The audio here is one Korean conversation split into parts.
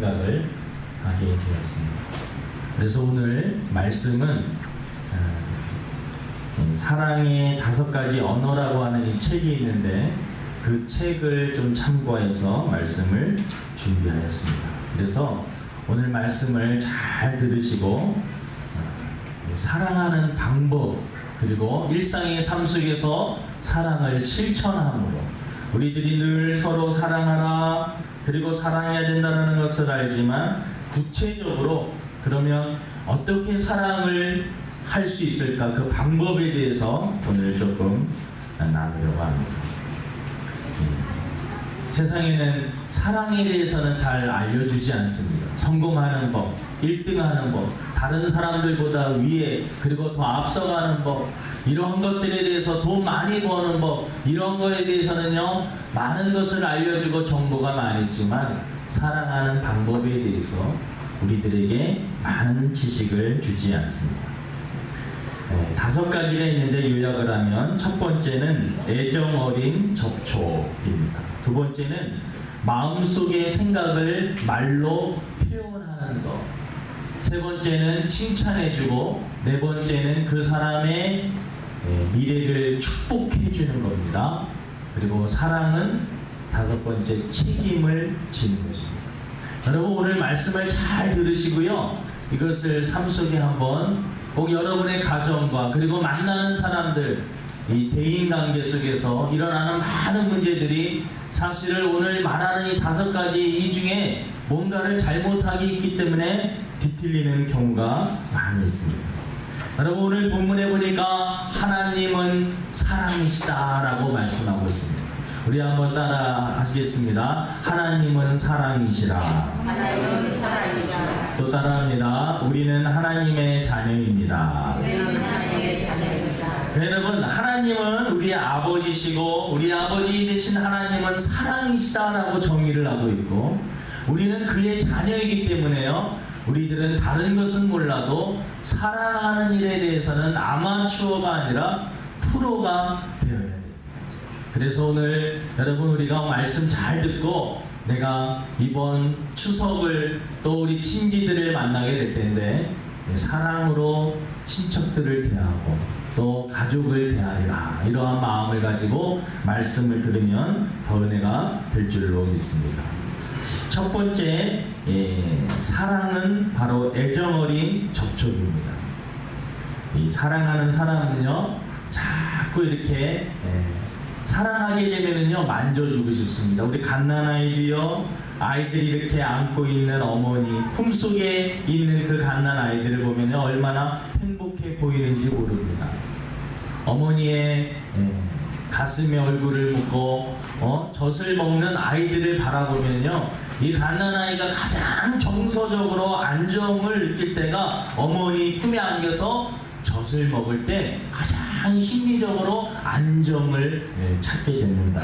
생각을 하게 되었습니다. 그래서 오늘 말씀은 어, 사랑의 다섯 가지 언어라고 하는 이 책이 있는데 그 책을 좀 참고해서 말씀을 준비하였습니다. 그래서 오늘 말씀을 잘 들으시고 어, 사랑하는 방법 그리고 일상의 삶 속에서 사랑을 실천함으로 우리들이 늘 서로 사랑하라 그리고 사랑해야 된다는 것을 알지만 구체적으로 그러면 어떻게 사랑을 할 수 있을까 그 방법에 대해서 오늘 조금 나누려고 합니다. 예. 세상에는 사랑에 대해서는 잘 알려주지 않습니다. 성공하는 법, 1등하는 법, 다른 사람들보다 위에 그리고 더 앞서가는 법 이런 것들에 대해서 돈 많이 버는 법 이런 거에 대해서는요 많은 것을 알려주고 정보가 많이 있지만 사랑하는 방법에 대해서 우리들에게 많은 지식을 주지 않습니다. 네, 다섯 가지가 있는데 요약을 하면 첫 번째는 애정 어린 접촉입니다. 두 번째는 마음속의 생각을 말로 표현하는 것. 세 번째는 칭찬해주고 네 번째는 그 사람의 예, 미래를 축복해 주는 겁니다. 그리고 사랑은 다섯 번째 책임을 지는 것입니다. 여러분 오늘 말씀을 잘 들으시고요. 이것을 삶 속에 한번 꼭 여러분의 가정과 그리고 만나는 사람들 이 대인 관계 속에서 일어나는 많은 문제들이 사실을 오늘 말하는 이 다섯 가지 이 중에 뭔가를 잘못하기 있기 때문에 뒤틀리는 경우가 많이 있습니다. 여러분 오늘 본문에 보니 우리 한번 따라 하시겠습니다. 하나님은 사랑이시라. 하나님은 사랑이시라. 또 따라합니다. 우리는 하나님의 자녀입니다. 우리는 하나님의 자녀입니다. 여러분 하나님은 우리의 아버지시고 우리 아버지 되신 하나님은 사랑이시다라고 정의를 하고 있고 우리는 그의 자녀이기 때문에요. 우리들은 다른 것은 몰라도 사랑하는 일에 대해서는 아마추어가 아니라 프로가. 그래서 오늘 여러분 우리가 말씀 잘 듣고 내가 이번 추석을 또 우리 친지들을 만나게 될 텐데 사랑으로 친척들을 대하고 또 가족을 대하리라 이러한 마음을 가지고 말씀을 들으면 더 은혜가 될 줄로 믿습니다. 첫 번째 예, 사랑은 바로 애정 어린 접촉입니다. 이 사랑하는 사람은요 자꾸 이렇게 예, 사랑하게 되면은요 만져주고 싶습니다. 우리 갓난 아이도요 아이들이 이렇게 안고 있는 어머니 품 속에 있는 그 갓난 아이들을 보면요 얼마나 행복해 보이는지 모릅니다. 어머니의 예, 가슴에 얼굴을 묻고 어, 젖을 먹는 아이들을 바라보면요 이 갓난 아이가 가장 정서적으로 안정을 느낄 때가 어머니 품에 안겨서 젖을 먹을 때 가장 심리적으로 안정을 예, 찾게 됩니다.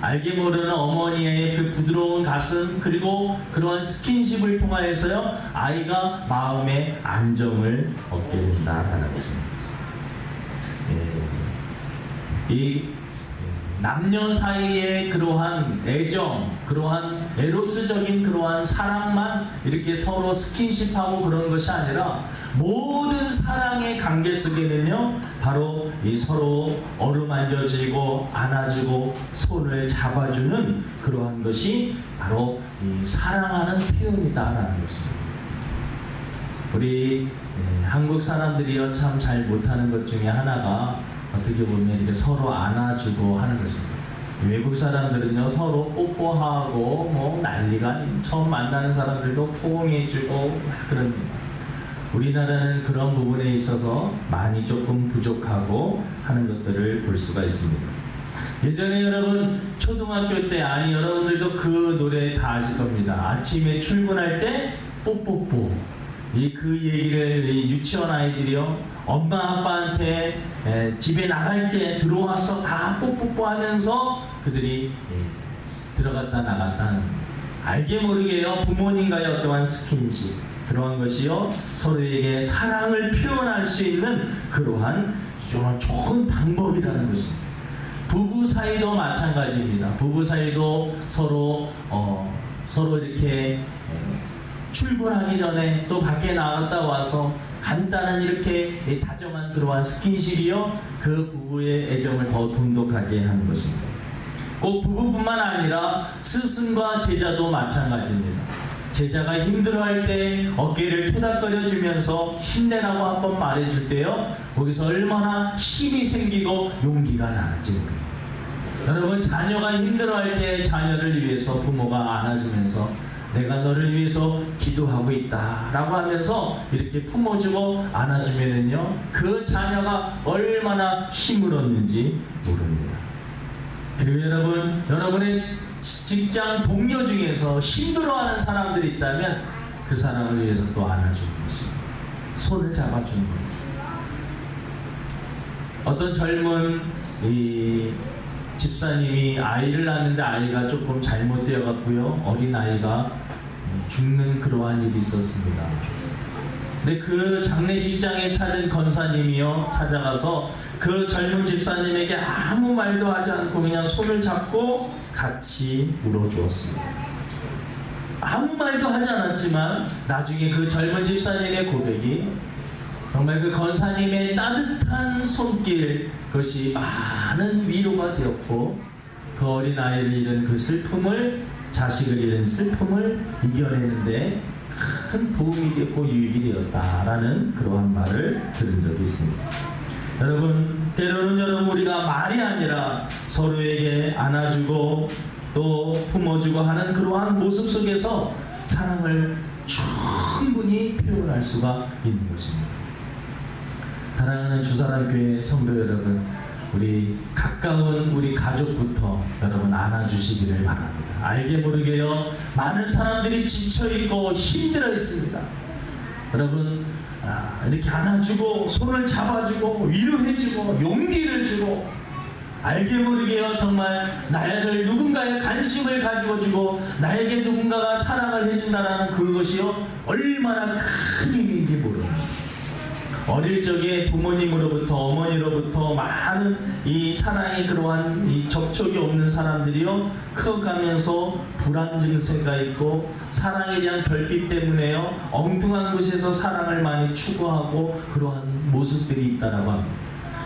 알게 모르는 어머니의 그 부드러운 가슴 그리고 그러한 스킨십을 통하여서요 아이가 마음의 안정을 얻게 된다라는 것입니다. 예, 이 남녀 사이의 그러한 애정, 그러한 에로스적인 그러한 사랑만 이렇게 서로 스킨십하고 그런 것이 아니라 모든 사랑의 관계 속에는요, 바로 이 서로 어루만져지고 안아주고 손을 잡아주는 그러한 것이 바로 이 사랑하는 표현이다라는 것입니다. 우리 예, 한국 사람들이요 참 잘 못하는 것 중에 하나가 어떻게 보면 이렇게 서로 안아주고 하는 것입니다. 외국 사람들은요 서로 뽀뽀하고 뭐 난리가 처음 만나는 사람들도 포옹해주고 막 그럽니다. 우리나라는 그런 부분에 있어서 많이 조금 부족하고 하는 것들을 볼 수가 있습니다. 예전에 여러분 초등학교 때 아니 여러분들도 그 노래 다 아실 겁니다. 아침에 출근할 때 뽀뽀뽀 이 그 얘기를 이 유치원 아이들이요 엄마 아빠한테 에, 집에 나갈 때 들어와서 다 뽀뽀뽀 하면서 그들이 예, 들어갔다 나갔다 하는. 알게 모르게요 부모님과의 어떠한 스킨십 그러한 것이요 서로에게 사랑을 표현할 수 있는 그러한 정말 좋은 방법이라는 것입니다. 부부 사이도 마찬가지입니다. 부부 사이도 서로 어, 서로 이렇게 출근하기 전에 또 밖에 나갔다 와서 간단한 이렇게 이 다정한 그러한 스킨십이요 그 부부의 애정을 더 돈독하게 하는 것입니다. 꼭 부부뿐만 아니라 스승과 제자도 마찬가지입니다. 제자가 힘들어할 때 어깨를 토닥거려 주면서 힘내라고 한 번 말해줄 때요 거기서 얼마나 힘이 생기고 용기가 나는지. 여러분 자녀가 힘들어할 때 자녀를 위해서 부모가 안아주면서 내가 너를 위해서 기도하고 있다 라고 하면서 이렇게 품어주고 안아주면은요 그 자녀가 얼마나 힘을 얻는지 모릅니다. 그리고 여러분 여러분의 지- 직장 동료 중에서 힘들어하는 사람들이 있다면 그 사람을 위해서 또 안아주는 것입니다. 손을 잡아주는 거죠. 어떤 젊은 이 집사님이 아이를 낳는데 아이가 조금 잘못되어 갖고요 어린 아이가 죽는 그러한 일이 있었습니다. 근데 그 장례식장에 찾은 건사님이요 찾아가서 그 젊은 집사님에게 아무 말도 하지 않고 그냥 손을 잡고 같이 물어주었습니다. 아무 말도 하지 않았지만 나중에 그 젊은 집사님의 고백이 정말 그 건사님의 따뜻한 손길 그것이 많은 위로가 되었고 그 어린 아이를 잃은 그 슬픔을 자식을 잃은 슬픔을 이겨내는데 큰 도움이 되고 유익이 되었다라는 그러한 말을 들은 적이 있습니다. 여러분 때로는 여러분 우리가 말이 아니라 서로에게 안아주고 또 품어주고 하는 그러한 모습 속에서 사랑을 충분히 표현할 수가 있는 것입니다. 사랑하는 주사랑교회 성도 여러분, 우리 가까운 우리 가족부터 여러분 안아주시기를 바랍니다. 알게 모르게요, 많은 사람들이 지쳐있고 힘들어 있습니다. 여러분, 아, 이렇게 안아주고, 손을 잡아주고, 위로해주고, 용기를 주고, 알게 모르게요, 정말 나에게 누군가의 관심을 가지고 주고, 나에게 누군가가 사랑을 해준다는 그것이요, 얼마나 큰 힘인지 모릅니다. 어릴 적에 부모님으로부터 어머니로부터 많은 이 사랑이 그러한 이 접촉이 없는 사람들이요 커가면서 불안 증세가 있고 사랑에 대한 결핍 때문에요 엉뚱한 곳에서 사랑을 많이 추구하고 그러한 모습들이 있다라고 합니다.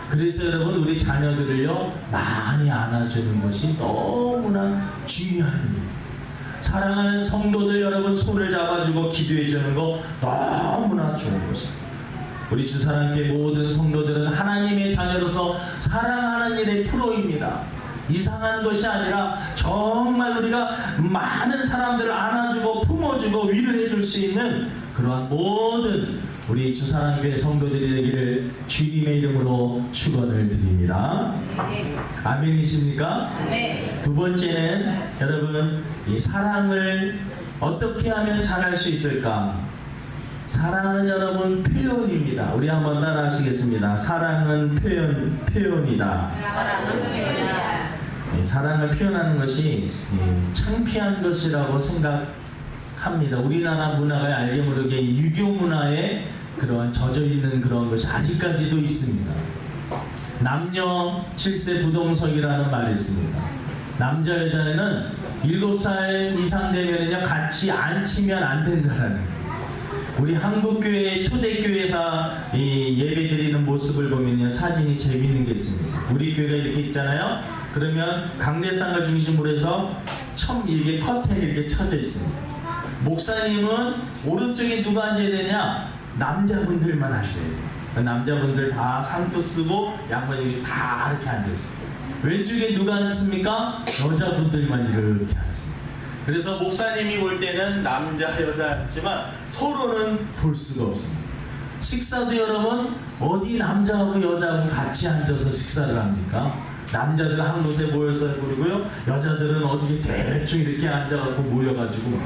그래서 여러분 우리 자녀들을요 많이 안아주는 것이 너무나 중요한 일입니다. 사랑하는 성도들 여러분 손을 잡아주고 기도해 주는 거 너무나 좋은 것입니다. 우리 주사랑교회 모든 성도들은 하나님의 자녀로서 사랑하는 일의 프로입니다. 이상한 것이 아니라 정말 우리가 많은 사람들을 안아주고 품어주고 위로해 줄 수 있는 그러한 모든 우리 주사랑교회 성도들이 되기를 주님의 이름으로 축원을 드립니다. 아멘이십니까? 네. 두 번째는 여러분 이 사랑을 어떻게 하면 잘할 수 있을까? 사랑은 여러분 표현입니다. 우리 한번 따라 하시겠습니다. 사랑은 표현 표현이다. 예, 사랑을 표현하는 것이 예, 창피한 것이라고 생각합니다. 우리나라 문화가 알게 모르게 이 유교 문화에 그러한 젖어 있는 그런 것이 아직까지도 있습니다. 남녀 칠세 부동석이라는 말이 있습니다. 남자 여자는 일곱 살 이상 되면은요 같이 안 된다라는 거예요. 우리 한국 교회 초대교회에서 이 예배 드리는 모습을 보면요 사진이 재밌는 게 있습니다. 우리 교회가 이렇게 있잖아요. 그러면 강대상을 중심으로 해서 첨 이렇게 커튼이 이렇게 쳐져 있습니다. 목사님은 오른쪽에 누가 앉아야 되냐? 남자분들만 앉아야 돼요. 남자분들 다 상투 쓰고 양반이 다 이렇게 앉아 있어요. 왼쪽에 누가 앉습니까? 여자분들만 이렇게 앉습니다. 그래서 목사님이 볼 때는 남자 여자 앉지만 서로는 볼 수가 없습니다. 식사도 여러분 어디 남자하고 여자하고 같이 앉아서 식사를 합니까? 남자들은 한 곳에 모여서 부르고요 여자들은 어디 대충 이렇게 앉아갖고 모여가지고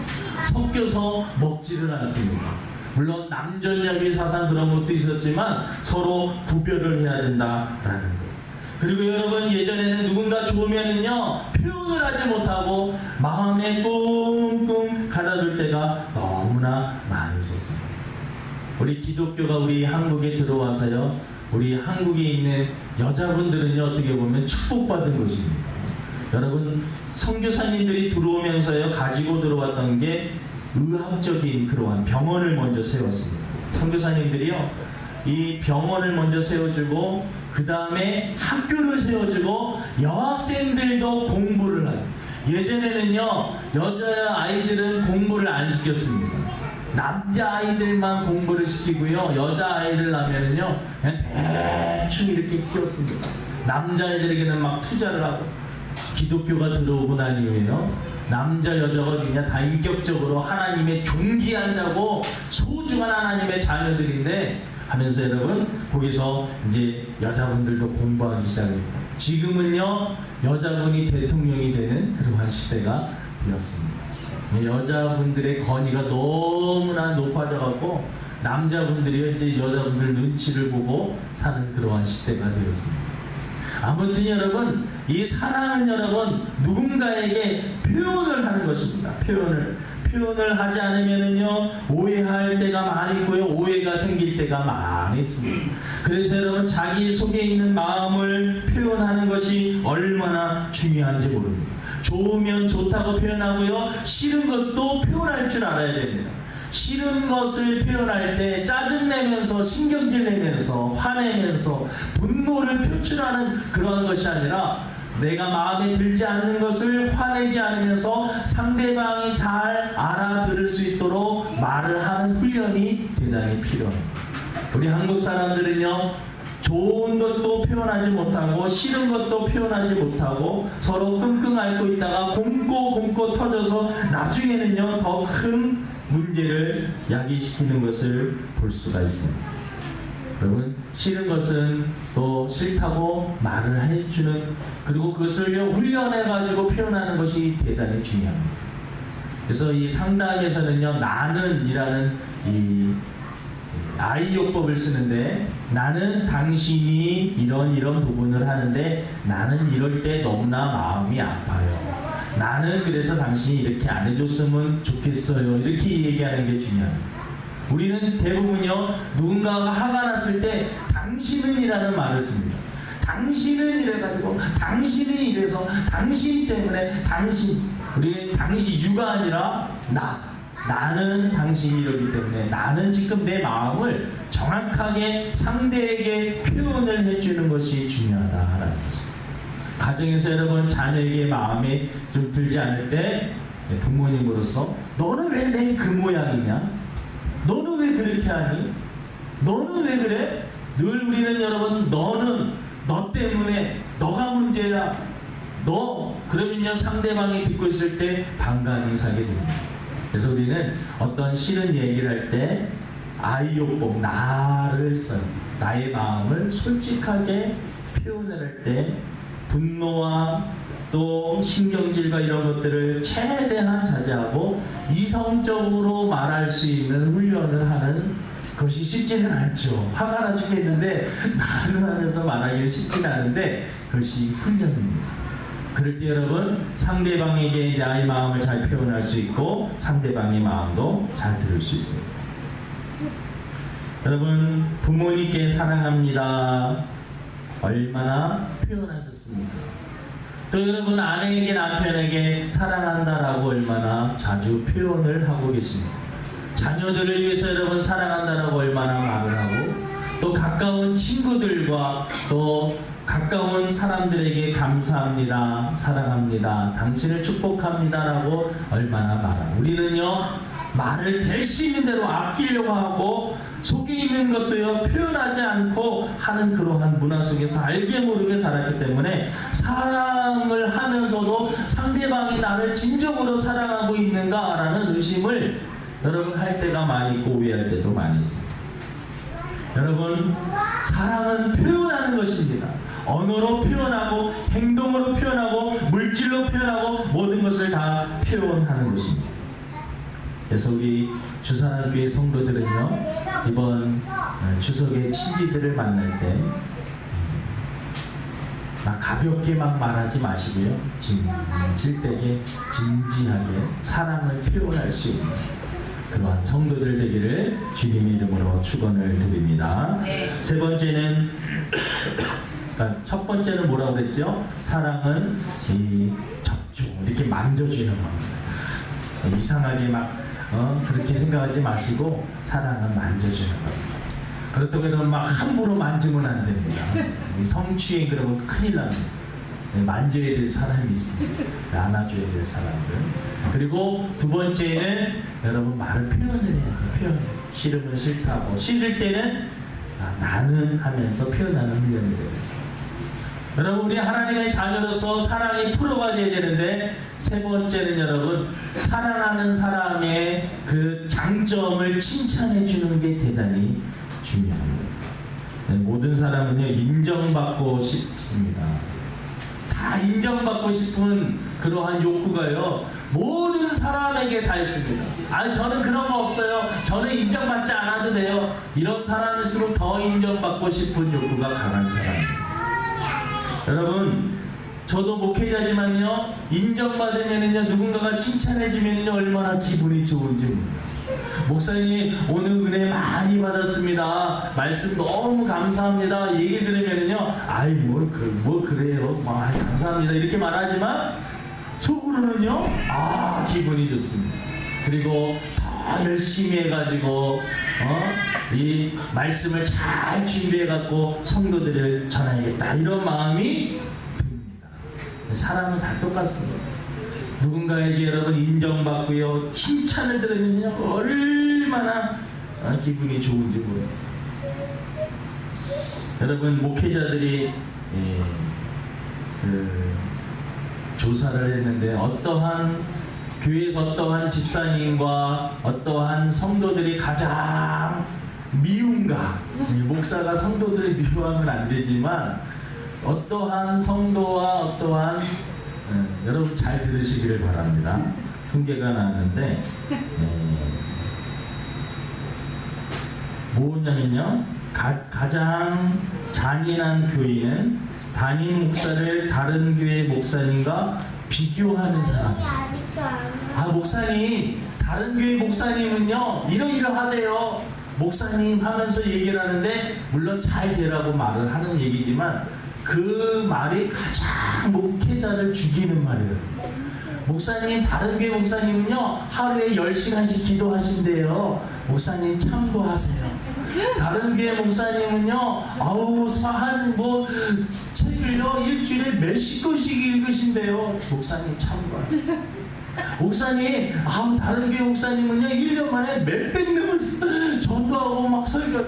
섞여서 먹지를 않습니다. 물론 남전여비 사상 그런 것도 있었지만 서로 구별을 해야 된다라는 것. 그리고 여러분 예전에는 누군가 좋으면은요 표현을 하지 못하고 마음에 꽁꽁 가다둘 때가 너무나 많이 있었습니다. 우리 기독교가 우리 한국에 들어와서요 우리 한국에 있는 여자분들은요 어떻게 보면 축복받은 것입니다. 여러분 선교사님들이 들어오면서요 가지고 들어왔던 게 의학적인 그러한 병원을 먼저 세웠습니다. 선교사님들이요 이 병원을 먼저 세워주고 그 다음에 학교를 세워주고 여학생들도 공부를 하요. 예전에는요 여자 아이들은 공부를 안 시켰습니다. 남자 아이들만 공부를 시키고요 여자 아이들 나면은요 그냥 대충 이렇게 키웠습니다. 남자 아이들에게는 막 투자를 하고 기독교가 들어오고 난 이후에요. 남자 여자가 그냥 다 인격적으로 하나님의 존귀한다고 소중한 하나님의 자녀들인데 하면서 여러분 거기서 이제 여자분들도 공부하기 시작합니다. 지금은요 여자분이 대통령이 되는 그러한 시대가 되었습니다. 네, 여자분들의 건의가 너무나 높아져갖고 남자분들이 이제 여자분들 눈치를 보고 사는 그러한 시대가 되었습니다. 아무튼 여러분 이 사랑은 여러분 누군가에게 표현을 하는 것입니다. 표현을 표현을 하지 않으면은요 오해할 때가 많이 있고요 오해가 생길 때가 많이 있습니다. 그래서 여러분 자기 속에 있는 마음을 표현하는 것이 얼마나 중요한지 모릅니다. 좋으면 좋다고 표현하고요 싫은 것도 표현할 줄 알아야 됩니다. 싫은 것을 표현할 때 짜증내면서 신경질 내면서 화내면서 분노를 표출하는 그런 것이 아니라 내가 마음에 들지 않는 것을 화내지 않으면서 상대방이 잘 알아들을 수 있도록 말을 하는 훈련이 대단히 필요합니다. 우리 한국 사람들은요 좋은 것도 표현하지 못하고 싫은 것도 표현하지 못하고 서로 끙끙 앓고 있다가 곰고 곰고 터져서 나중에는요 더 큰 문제를 야기시키는 것을 볼 수가 있습니다. 여러분 싫은 것은 또 싫다고 말을 해주는 그리고 그것을 훈련해 가지고 표현하는 것이 대단히 중요합니다. 그래서 이 상담에서는요 나는이라는 이 아이요법을 쓰는데 나는 당신이 이런 이런 부분을 하는데 나는 이럴 때 너무나 마음이 아파요. 나는 그래서 당신이 이렇게 안 해줬으면 좋겠어요. 이렇게 얘기하는 게 중요합니다. 우리는 대부분요 누군가가 화가 났을 때 당신은이라는 말을 씁니다. 당신은 이래가지고 당신이 이래서 당신 때문에 당신 우리 당신 유가 아니라 나 나는 당신이 이러기 때문에 나는 지금 내 마음을 정확하게 상대에게 표현을 해주는 것이 중요하다라는 거죠. 가정에서 여러분 자녀에게 마음에 좀 들지 않을 때 부모님으로서 너는 왜 내 그 모양이냐? 너는 왜 그렇게 하니? 너는 왜 그래? 늘 우리는 여러분 너는 너 때문에 너가 문제야. 너 그러면요 상대방이 듣고 있을 때 반감이 사게 됩니다. 그래서 우리는 어떤 싫은 얘기를 할 때 아이요법 나를 써요. 나의 마음을 솔직하게 표현을 할 때 분노와 또 신경질과 이런 것들을 최대한 자제하고 이성적으로 말할 수 있는 훈련을 하는 것이 쉽지는 않죠. 화가 나 죽겠는데 나는 하면서 말하기는 쉽지는 않은데 그것이 훈련입니다. 그럴 때 여러분 상대방에게 나의 마음을 잘 표현할 수 있고 상대방의 마음도 잘 들을 수 있습니다. 여러분 부모님께 사랑합니다. 얼마나 표현하셨습니까? 또 여러분 아내에게 남편에게 사랑한다라고 얼마나 자주 표현을 하고 계십니까? 자녀들을 위해서 여러분 사랑한다라고 얼마나 말을 하고 또 가까운 친구들과 또 가까운 사람들에게 감사합니다, 사랑합니다, 당신을 축복합니다라고 얼마나 말하고 우리는요 말을 될 수 있는 대로 아끼려고 하고 속에 있는 것도요 표현하지 않고 하는 그러한 문화 속에서 알게 모르게 살았기 때문에 사랑을 하면서도 상대방이 나를 진정으로 사랑하고 있는가라는 의심을 여러분 할 때가 많이 있고 오해할 때도 많이 있습니다. 여러분 사랑은 표현하는 것입니다. 언어로 표현하고 행동으로 표현하고 물질로 표현하고 모든 것을 다 표현하는 것입니다. 그래서 우리 주산교회 성도들은요 이번 어, 추석에 친지들을 만날 때막 가볍게 막 말하지 마시고요 진실되게 진지하게 사랑을 표현할 수 있는 그러한 성도들 되기를 주님의 이름으로 축원을 드립니다. 네. 세 번째는 그러니까 첫 번째는 뭐라고 그랬죠? 사랑은 이 접촉 이렇게 만져주는 겁니다. 이상하게 막 어, 그렇게 생각하지 마시고 사랑은 만져주는 겁니다. 그렇다고 해서 막 함부로 만지면 안 됩니다. 이 성추행 그러면 큰일 납니다. 네, 만져야 될 사람이 있습니다. 안아줘야 될 사람들. 그리고 두 번째는 여러분 말을 표현을 해야. 표현. 싫으면 싫다고. 싫을 때는 아, 나는 하면서 표현하는 훈련이 돼요. 여러분 우리 하나님의 자녀로서 사랑이 풀어가야 되는데 세 번째는 여러분 사랑하는 사람의 그 장점을 칭찬해 주는 게 대단히 중요합니다. 네, 모든 사람은요 인정받고 싶습니다. 다 인정받고 싶은 그러한 욕구가요 모든 사람에게 다 있습니다. 아 저는 그런 거 없어요. 저는 인정받지 않아도 돼요. 이런 사람일수록 더 인정받고 싶은 욕구가 강한 사람입니다. 여러분 저도 목회자지만요 인정받으면은요 누군가가 칭찬해주면요 얼마나 기분이 좋은지. 목사님 오늘 은혜 많이 받았습니다. 말씀 너무 감사합니다. 얘기 들으면요 아이 뭐 그 뭐 그래요. 아 감사합니다 이렇게 말하지만 속으로는요 아 기분이 좋습니다. 그리고 더 열심히 해가지고 어? 이 말씀을 잘 준비해갖고 성도들을 전해야겠다 이런 마음이 듭니다. 사람은 다 똑같습니다. 누군가에게 여러분 인정받고요 칭찬을 들으면요 얼마나 어, 기분이 좋은지 모릅니다. 여러분 목회자들이 예, 그 조사를 했는데 어떠한 교회에서 어떠한 집사님과 어떠한 성도들이 가장 미운가 이 목사가 성도들을 미워하면 안 되지만 어떠한 성도와 어떠한 예, 여러분 잘 들으시기를 바랍니다. 통계가 나왔는데 예, 뭐냐면요 가, 가장 잔인한 교인은 담임 목사를 다른 교회 목사님과 비교하는 사람이에요. 아 목사님 다른 교회 목사님은요 이러이러하대요. 목사님 하면서 얘기를 하는데 물론 잘 되라고 말을 하는 얘기지만 그 말이 가장 목회자를 죽이는 말이에요 목사님 다른 교회 목사님은요 하루에 10시간씩 기도하신대요. 목사님 참고하세요. 다른 교회 목사님은요 아우 한뭐 책을요 일주일에 몇십 권씩 읽으신대요. 목사님 참고하세요. 목사님, 아 다른 교회 목사님은요 1년 만에 몇백 명을 전도하고 막 설교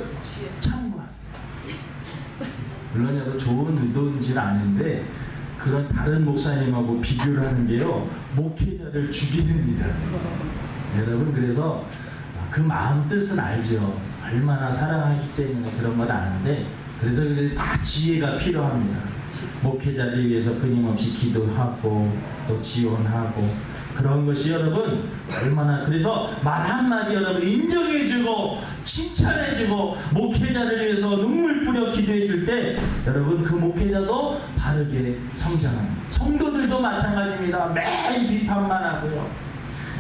참고하세요. 물론 여러분 좋은 의도인지는 아는데 그런 다른 목사님하고 비교를 하는 게요 목회자를 죽이는 일이라는 여러분 그래서 그 마음 뜻은 알죠. 얼마나 사랑하기 때문에 그런 건 아는데 그래서 그래 다 지혜가 필요합니다. 목회자를 위해서 끊임없이 기도하고 또 지원하고 그런 것이 여러분 얼마나 그래서 말 한마디 여러분 인정해주고 칭찬해주고 목회자를 위해서 눈물 뿌려 기도해줄 때 여러분 그 목회자도 바르게 성장합니다. 성도들도 마찬가지입니다. 매일 비판만 하고요.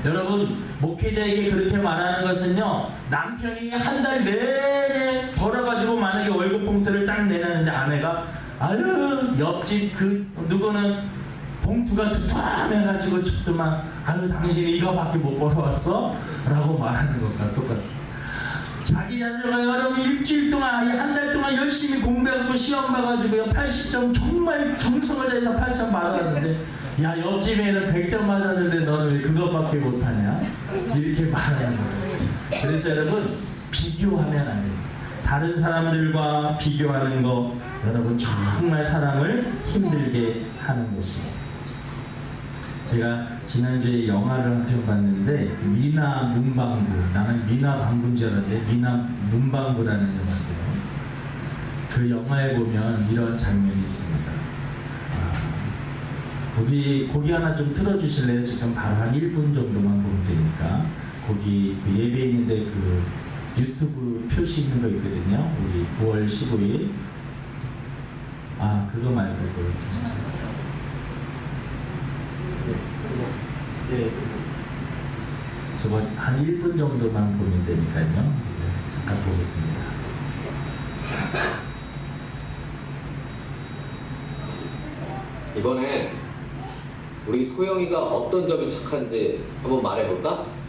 여러분 목회자에게 그렇게 말하는 것은요 남편이 한 달 내내 벌어가지고 만약에 월급 봉투를 딱 내놨는데 아내가 아유 옆집 그 누구는 봉투가 두툼해가지고 줬더만 아유 당신이 이거밖에 못 벌어왔어? 라고 말하는 것과 똑같습니다. 자기 자녀가 여러분 일주일 동안 아니 한 달 동안 열심히 공부해갖고 시험 봐가지고요 80점 정말 정성을 다해서 80점 받아갔는데 야 옆집에는 100점 맞았는데 너는 왜 그것밖에 못하냐? 이렇게 말하는 거예요. 그래서 여러분 비교하면 안 돼요 다른 사람들과 비교하는 거 여러분 정말 사람을 힘들게 하는 것입니다 제가 지난주에 영화를 한 편 봤는데 미나 문방구 나는 미나 방구인 줄 알았는데 미나 문방구라는 영화인데요. 그 영화에 보면 이런 장면이 있습니다. 아, 거기 거기 하나 좀 틀어주실래요? 지금 바로 한 1분 정도만 보면 되니까. 거기 그 예배 있는데 그 유튜브 표시 있는 거 있거든요. 우리 9월 15일. 아 그거 말고 그 예. 저거 한 1분 정도만 보면 되니까요. 네, 잠깐 보겠습니다. 이번엔 우리 소영이가 어떤 점이 착한지 한번 말해볼까?